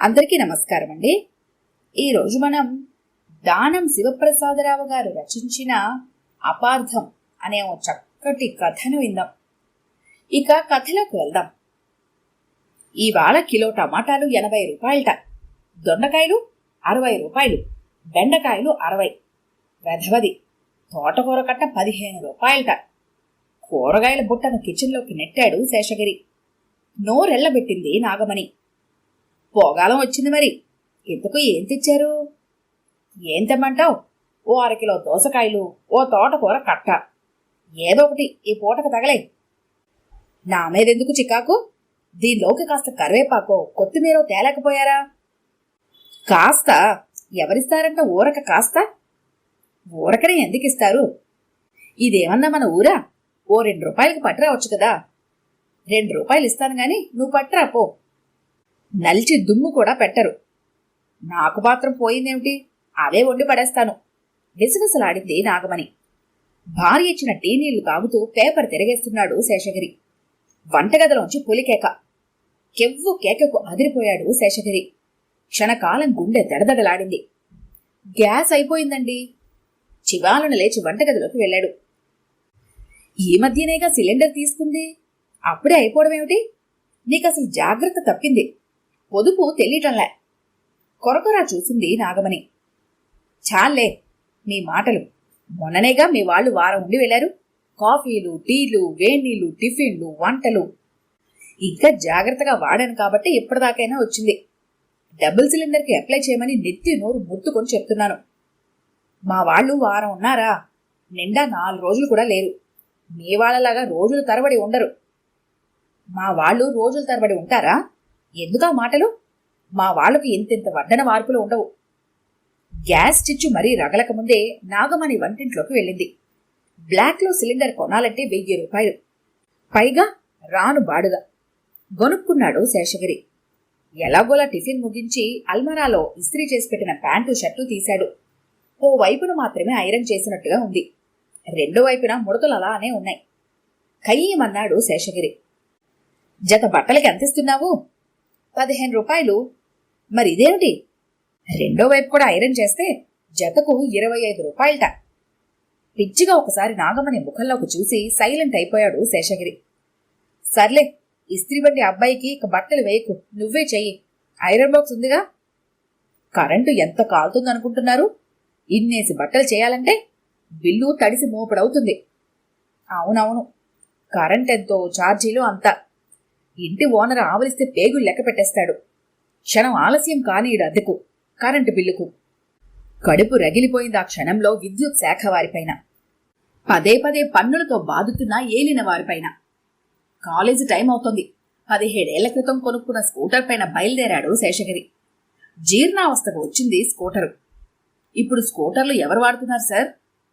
అందరికీ నమస్కారం అండి. ఈరోజు మనం దానం శివప్రసాదరావు గారు రచించిన అపార్థం అనే ఓ చక్కటి కథను విందాం. ఇక కథలోకి వెళ్దాం. ఇవాళ కిలో టమాటాలు ఎనభై రూపాయలట. దొండకాయలు అరవై రూపాయలు బెండకాయలు అరవై వెధవది తోటకూర కట్ట పదిహేను రూపాయలట. కూరగాయల బుట్టను కిచెన్లోకి నెట్టాడు శేషగిరి. నోరెళ్ళబెట్టింది నాగమణి. పోగాలం వచ్చింది మరి. ఇంతకు ఏం తెచ్చారు? ఏం తెమ్మంటావు? ఓ అరకిలో దోసకాయలు ఓ తోటకూర కట్ట. ఏదో ఒకటి ఈ పూటకు తగలే. నా మీదెందుకు చికాకు? దీనిలోకి కాస్త కరివేపాకో కొత్తిమీర తేలేకపోయారా? కాస్త? ఎవరిస్తారంట ఊరక కాస్త? ఊరకనే ఎందుకు ఇస్తారు ఇదేమన్నా మన ఊరా? ఓ రెండు రూపాయలకు పట్టురావచ్చు కదా. రెండు రూపాయలు ఇస్తాను గాని నువ్వు పట్టురా పో. నలిచి దుమ్ము కూడా పెట్టరు. నాకు మాత్రం పోయిందేమిటి? అవే వండి పడేస్తాను. విసవిసలాడింది నాగమణి. భార్య ఇచ్చిన టీ నీళ్ళు తాగుతూ పేపర్ తిరగేస్తున్నాడు శేషగిరి. వంటగదిలోంచి పులికేక కెవ్వు కేకకు అదిరిపోయాడు శేషగిరి. క్షణకాలం గుండె దడదడలాడింది. గ్యాస్ అయిపోయిందండి. చివాలన లేచి వంటగదిలోకి వెళ్ళాడు. ఈ మధ్యనేగా సిలిండర్ తీసుకుంది. అప్పుడే అయిపోవడం ఏమిటి నీకు అసలు జాగ్రత్త తప్పింది. పొదుపు తెలియటంలే. కొరకొరా చూసింది నాగమణి. చాలే మీ మాటలు. మొన్ననేగా మీ వాళ్ళు వారం ఉండి వెళ్ళారు. కాఫీలు టీలు వేణీలు టిఫిన్లు వంటలు. ఇంకా జాగ్రత్తగా వాడాను కాబట్టి ఇప్పటిదాకైనా వచ్చింది. డబుల్ సిలిండర్కి అప్లై చేయమని నెత్తి నోరు ముత్తుకొని చెప్తున్నాను. మా వాళ్ళు వారం ఉన్నారా? నిండా నాలుగు రోజులు కూడా లేరు. మీ వాళ్ళలాగా రోజులు తరబడి ఉండరు. మా వాళ్ళు రోజుల తరబడి ఉంటారా? ఎందుకా మాటలు? మా వాళ్ళకు ఇంతింత వర్ధన మార్పులు ఉండవు. గ్యాస్ చిచ్చు మరీ రగలక ముందే నాగమణి వంటింట్లోకి వెళ్ళింది. బ్లాక్లో సిలిండర్ కొనాలంటే వెయ్యి రూపాయలు. పైగా రాను బాడుగా. గొనుక్కున్నాడు శేషగిరి. ఎలాగోలా టిఫిన్ ముగించి అల్మరాలో ఇస్త్రీ చేసి పెట్టిన ప్యాంటు షర్టు తీశాడు. ఓ వైపున మాత్రమే ఐరన్ చేసినట్టుగా ఉంది. రెండో వైపున ముడతలు అలానే ఉన్నాయి. కయ్యమన్నాడు శేషగిరి. జత బట్టలకి అంతిస్తున్నావు పదిహేను రూపాయలు. మరి ఇదేమిటి? రెండో వైపు కూడా ఐరన్ చేస్తే జతకు ఇరవై ఐదు రూపాయలట. పిచ్చిగా ఒకసారి నాగమణి ముఖంలోకి చూసి సైలెంట్ అయిపోయాడు శేషగిరి. సర్లే ఇస్త్రీ బండి అబ్బాయికి ఇక బట్టలు వేయకు. నువ్వే చెయ్యి. ఐరన్ బాక్స్ ఉందిగా? కరెంటు ఎంత కాలుతుందనుకుంటున్నారు? ఇన్నేసి బట్టలు చేయాలంటే బిల్లు తడిసి మోపడవుతుంది. అవునవును కరెంట్ ఎంతో ఛార్జీలు అంతా. ఇంటి ఓనర్ ఆవలిస్తే పేగులు లెక్క పెట్టేస్తాడు. క్షణం ఆలస్యం కానీడు అద్దెకు కరెంటు బిల్లుకు. కడుపు రగిలిపోయింది ఆ క్షణంలో విద్యుత్ శాఖ వారిపైన. పదే పదే పన్నులతో బాదుతున్న ఏలిన వారిపైన. కాలేజీ టైం అవుతోంది. పదిహేడేళ్ళ క్రితం కొనుక్కున్న స్కూటర్ పైన బయలుదేరాడు శేషగిరి. జీర్ణావస్థకు వచ్చింది స్కూటరు. ఇప్పుడు స్కూటర్లు ఎవరు వాడుతున్నారు సార్?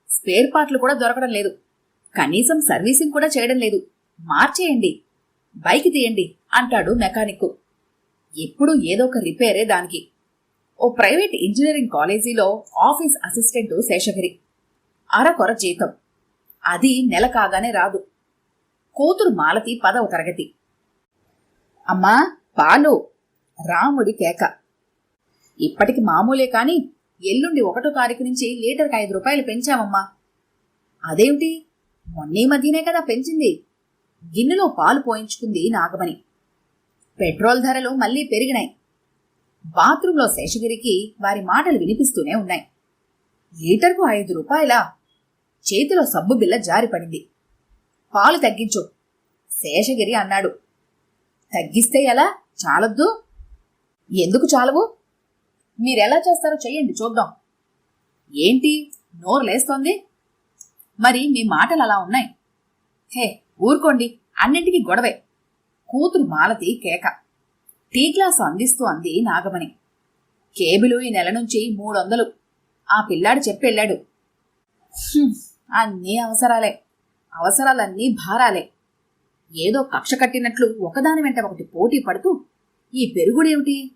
స్పేర్ పార్ట్లు కూడా దొరకడం లేదు. కనీసం సర్వీసింగ్ కూడా చేయడం లేదు. మార్చేయండి. బైక్ తీయండి అంటాడు మెకానిక్ ఎప్పుడూ ఏదో ఒక రిపేరే దానికి. ఓ ప్రైవేట్ ఇంజనీరింగ్ కాలేజీలో ఆఫీస్ అసిస్టెంట్ శేషగిరి. అరకొర జీతం. అది నెల కాగానే రాదు. కూతురు మాలతి పదవ తరగతి. అమ్మా పాలు. రాముడి కేక. ఇప్పటికి మామూలే కాని ఎల్లుండి ఒకటో తారీఖు నుంచి లీటర్కి ఐదు రూపాయలు పెంచామమ్మా. అదేమిటి? మొన్నే మధ్యనే కదా పెంచింది. గిన్నెలో పాలు పోయించుకుంది నాగమణి. పెట్రోల్ ధరలు మళ్ళీ పెరిగినాయి. బాత్రూంలో శేషగిరికి వారి మాటలు వినిపిస్తూనే ఉన్నాయి. లీటర్కు ఐదు రూపాయలా? చేతిలో సబ్బు బిల్ల జారిపడింది పాలు తగ్గించు శేషగిరి అన్నాడు. తగ్గిస్తే ఎలా? చాలద్దు. ఎందుకు చాలవు? మీరెలా చేస్తారో చెయ్యండి చూద్దాం. ఏంటి? నోరు లేస్తోంది? మరి మీ మాటలు అలా ఉన్నాయి. హే ఊరుకోండి అన్నింటికీ గొడవే. కూతురు మాలతి కేక. టీ గ్లాసు అందిస్తూ అంది నాగమణి. కేబులు ఈ నెల నుంచి మూడొందలు. ఆ పిల్లాడు చెప్పెళ్ళాడు. అన్నీ అవసరాలే. అవసరాలన్నీ భారాలే. ఏదో కక్ష కట్టినట్లు ఒకదాని వెంట ఒకటి పోటీ పడుతూ ఈ పెరుగుడేమిటి?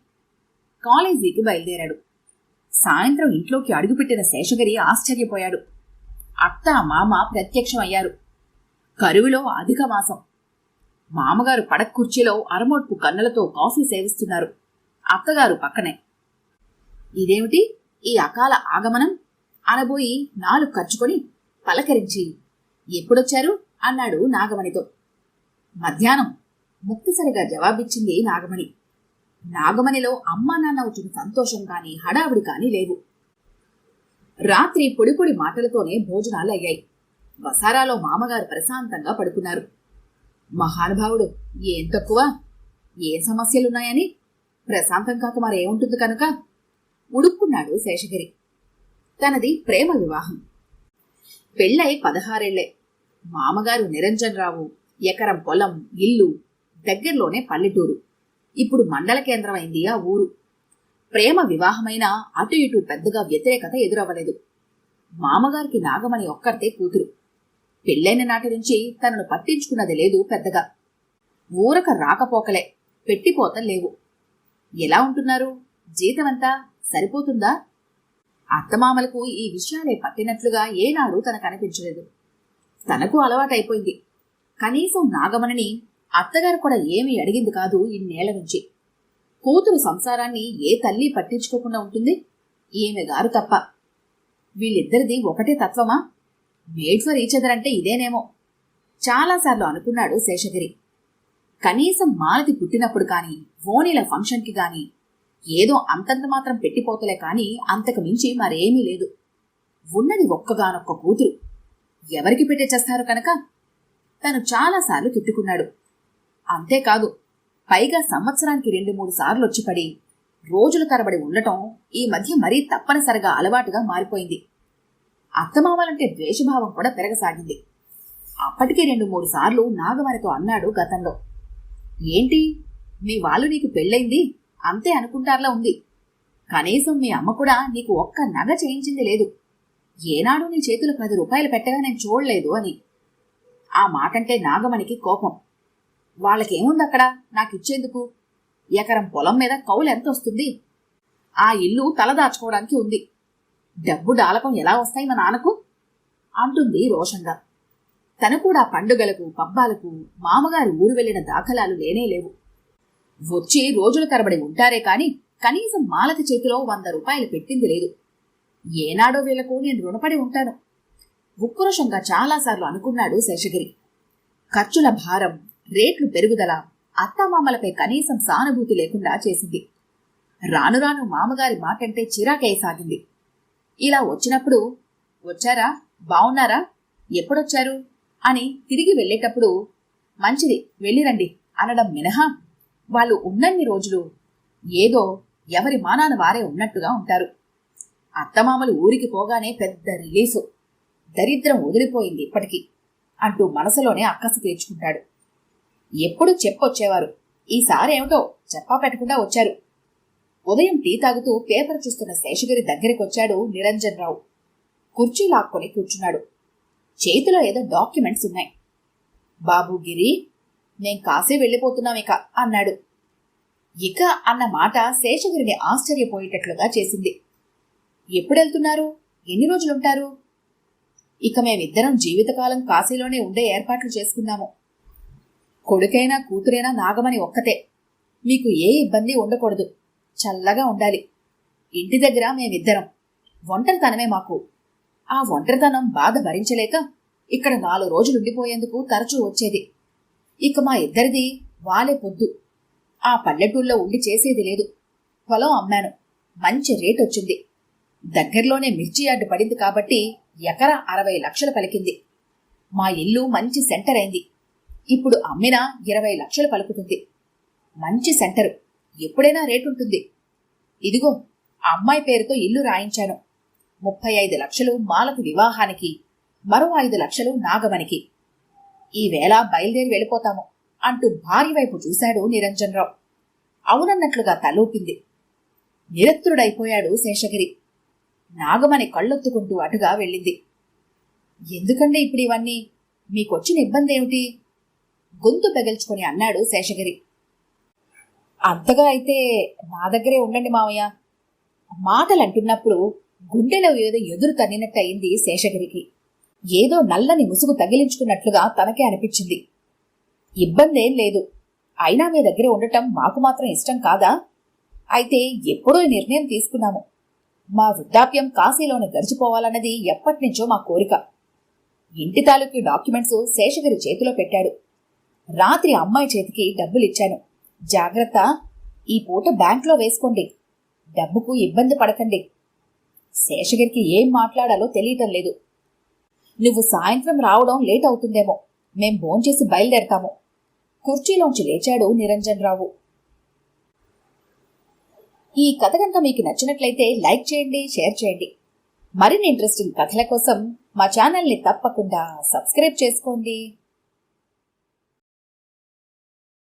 కాలేజీకి బయలుదేరాడు. సాయంత్రం ఇంట్లోకి అడుగుపెట్టిన శేషగిరి ఆశ్చర్యపోయాడు. అత్త మామ ప్రత్యక్షమయ్యారు. కరువులో అధిక మాసం. మామగారు పడక కుర్చీలో అరమోట్పు కన్నులతో కాఫీ సేవిస్తున్నారు. అత్తగారు పక్కనే. ఇదేమిటి? ఈ అకాల ఆగమనం? అనబోయి నాలుగు ఖర్చుకొని పలకరించి ఎప్పుడొచ్చారు? అన్నాడు నాగమణితో. మధ్యాహ్నం. ముక్తిసరిగా జవాబిచ్చింది నాగమణి. నాగమణిలో అమ్మా నాన్న వచ్చిన సంతోషం కాని హడావిడి కాని లేవు. రాత్రి పొడి పొడి మాటలతోనే భోజనాలు అయ్యాయి. వసారాలో మామగారు ప్రశాంతంగా పడుకున్నారు. మహానుభావుడు ఏం తక్కువ? ఏ సమస్యలున్నాయని? ప్రశాంతం కాక మరేముంటుంది కనుక? ఉడుక్కున్నాడు శేషగిరి. తనది ప్రేమ వివాహం. పెళ్ళై పదహారేళ్ళే. మామగారు నిరంజన్ రావు ఎకరం పొలం ఇల్లు దగ్గరలోనే పల్లెటూరు. ఇప్పుడు మండల కేంద్రమైంది ఆ ఊరు. ప్రేమ వివాహమైన అటు ఇటు పెద్దగా వ్యతిరేకత ఎదురవ్వలేదు. మామగారికి నాగమణి ఒక్కరితే కూతురు. పెళ్ళైన నాటి నుంచి తనను పట్టించుకున్నది లేదు పెద్దగా. ఊరక రాకపోకలే పెట్టిపోత లేవు. ఎలా ఉంటున్నారు? జీతమంతా సరిపోతుందా? అత్తమామలకు ఈ విషయాలే పట్టినట్లుగా ఏనాడు తనకు అనిపించలేదు. తనకు అలవాటైపోయింది. కనీసం నాగమణిని అత్తగారు కూడా ఏమీ అడిగింది కాదు ఇన్నేళ్ళ నుంచి. కూతురు సంసారాన్ని ఏ తల్లి పట్టించుకోకుండా ఉంటుంది? ఈమె గారు తప్ప. వీళ్ళిద్దరిది ఒకటే తత్వమా? మేడ్ ఫర్ ఈచ్ అదర్ అంటే ఇదేనేమో. చాలాసార్లు అనుకున్నాడు శేషగిరి. కనీసం మాలతి పుట్టినప్పుడు కానీ ఓనీల ఫంక్షన్కి కానీ ఏదో అంతంత మాత్రం పెట్టిపోతలే కానీ అంతకు మించి మరేమీ లేదు. ఉన్నది ఒక్కగానొక్క కూతురు. ఎవరికి పెట్టేచేస్తారు కనుక? తను చాలాసార్లు తిట్టుకున్నాడు. అంతేకాదు పైగా సంవత్సరానికి రెండు మూడు సార్లు వచ్చిపడి రోజుల తరబడి ఉండటం ఈ మధ్య మరీ తప్పనిసరిగా అలవాటుగా మారిపోయింది. అత్తమామలంటే ద్వేషభావం కూడా పెరగసాగింది. అప్పటికే రెండు మూడు సార్లు నాగమణితో అన్నాడు గతంలో. ఏంటి? మీ వాళ్ళు నీకు పెళ్ళైంది అంతే అనుకుంటారులా ఉంది. కనీసం మీ అమ్మ కూడా నీకు ఒక్క నగ చేయించింది లేదు. ఏనాడు నీ చేతులు పది రూపాయలు పెట్టగా నేను చూడలేదు అని. ఆ మాటంటే నాగమణికి కోపం. వాళ్ళకేముంది అక్కడ? నాకిచ్చేందుకు? ఎకరం పొలం మీద కౌలు ఎంత వస్తుంది ఆ ఇల్లు తలదాచుకోవడానికి ఉంది. డబ్బు డాలకం ఎలా వస్తాయి మా నాన్నకు? అంటుంది రోషంగా. తను కూడా పండుగలకు పబ్బాలకు మామగారు ఊరు వెళ్ళిన దాఖలాలు లేనే లేవు. వచ్చి రోజుల తరబడి ఉంటారే కాని కనీసం మాలతి చేతిలో వంద రూపాయలు పెట్టింది లేదు. ఏనాడో వీళ్ళకు నేను రుణపడి ఉంటాను. ఉక్రోషంగా చాలాసార్లు అనుకున్నాడు శేషగిరి. ఖర్చుల భారం రేట్లు పెరుగుదల అత్తామామలపై కనీసం సానుభూతి లేకుండా చేసింది. రాను రాను మామగారి మాటంటే చిరాకేయసాగింది ఇలా వచ్చినప్పుడు వచ్చారా? బావున్నారా? ఎప్పుడొచ్చారు? అని తిరిగి వెళ్ళేటప్పుడు మంచిది వెళ్ళిరండి అనడం మినహా వాళ్ళు ఉన్నన్ని రోజులు ఏదో ఎవరి మానాన వారే ఉన్నట్టుగా ఉంటారు. అత్తమామలు ఊరికి పోగానే పెద్ద రిలీఫ్ దరిద్రం వదిలిపోయింది ఇప్పటికీ అంటూ మనసులోనే అక్కసు తీర్చుకుంటాడు. ఎప్పుడు చెప్పొచ్చేవారు ఈసారి ఏమిటో చెప్పా పెట్టకుండా వచ్చారు ఉదయం టీ తాగుతూ పేపర్ చూస్తున్న శేషగిరి దగ్గరికి వచ్చాడు నిరంజన్ రావు కుర్చీ లాక్కొని కూర్చున్నాడు. చేతిలో ఏదో డాక్యుమెంట్స్ ఉన్నాయి. బాబు గిరి మేం కాసే వెళ్ళిపోతున్నాం ఇక అన్నాడు. ఇక అన్న మాట శేషగిరిని ఆశ్చర్యపోయేటట్లుగా చేసింది. ఎప్పుడెళ్తున్నారు? ఎన్ని రోజులుంటారు? ఇక మేమిద్దరం జీవితకాలం కాశీలోనే ఉండే ఏర్పాట్లు చేసుకున్నాము. కొడుకైనా కూతురైనా నాగమని ఒక్కతే. మీకు ఏ ఇబ్బంది ఉండకూడదు. చల్లగా ఉండాలి. ఇంటి దగ్గర మేమిద్దరం. ఒంటరితనమే మాకు. ఆ ఒంటరితనం బాధ భరించలేక ఇక్కడ నాలుగు రోజులు ఉండిపోయేందుకు తరచూ వచ్చేది. ఇక మా ఇద్దరిది వాలే పొద్దు. ఆ పల్లెటూళ్ళలో ఉండి చేసేది లేదు. పొలం అమ్మాను. మంచి రేట్ వచ్చింది. దగ్గరలోనే మిర్చి యార్డు పడింది కాబట్టి ఎకరా అరవై లక్షలు పలికింది. మా ఇల్లు మంచి సెంటర్ అయింది. ఇప్పుడు అమ్మినా ఇరవై లక్షలు పలుకుతుంది. మంచి సెంటరు. ఎప్పుడైనా రేటు ఉంటుంది ఇదిగో ఆ అమ్మాయి పేరుతో ఇల్లు రాయించాను. ముప్పై ఐదు లక్షలు మాలకు వివాహానికి మరో ఐదు లక్షలు నాగమణికి. ఈవేళ బయలుదేరి వెళ్ళిపోతాము అంటూ భార్య వైపు చూశాడు నిరంజనరావు అవునన్నట్లుగా తలూపింది. నిరత్తుడైపోయాడు శేషగిరి. నాగమణి కళ్ళొత్తుకుంటూ అటుగా వెళ్ళింది. ఎందుకండి ఇప్పుడు ఇవన్నీ? మీకొచ్చిన ఇబ్బంది ఏమిటి గొంతు పెగల్చుకొని అన్నాడు శేషగిరి. అంతగా అయితే నా దగ్గరే ఉండండి మావయ్య. మాటలు అంటున్నప్పుడు గుండెలో ఏదో ఎదురు తన్నినట్టు అయింది శేషగిరికి. ఏదో నల్లని ముసుగు తగిలించుకున్నట్లుగా తనకే అనిపించింది. ఇబ్బందేం లేదు. అయినా మీ దగ్గర ఉండటం మాకు మాత్రం ఇష్టం కాదా? అయితే ఎప్పుడో ఈ నిర్ణయం తీసుకున్నాము. మా వృద్ధాప్యం కాశీలోనే గడిచిపోవాలన్నది ఎప్పటినుంచో మా కోరిక. ఇంటి తాలూకు డాక్యుమెంట్స్ శేషగిరి చేతిలో పెట్టాడు. రాత్రి అమ్మాయి చేతికి డబ్బులిచ్చాను. జాగ్రత్త. ఈ పూట బ్యాంక్లో వేసుకోండి. డబ్బుకు ఇబ్బంది పడకండి. శేషగిరికి ఏం మాట్లాడాలో తెలియటం లేదు. నువ్వు సాయంత్రం రావడం లేట్ అవుతుందేమో. మేం భోంచేసి బయలుదేరతాము. కుర్చీలోంచి లేచాడు నిరంజన్ రావు. ఈ కథ కనుక మీకు నచ్చినట్లయితే లైక్ చేయండి షేర్ చేయండి. మరిన్ని ఇంట్రెస్టింగ్ కథల కోసం మా ఛానల్ని తప్పకుండా సబ్స్క్రైబ్ చేసుకోండి.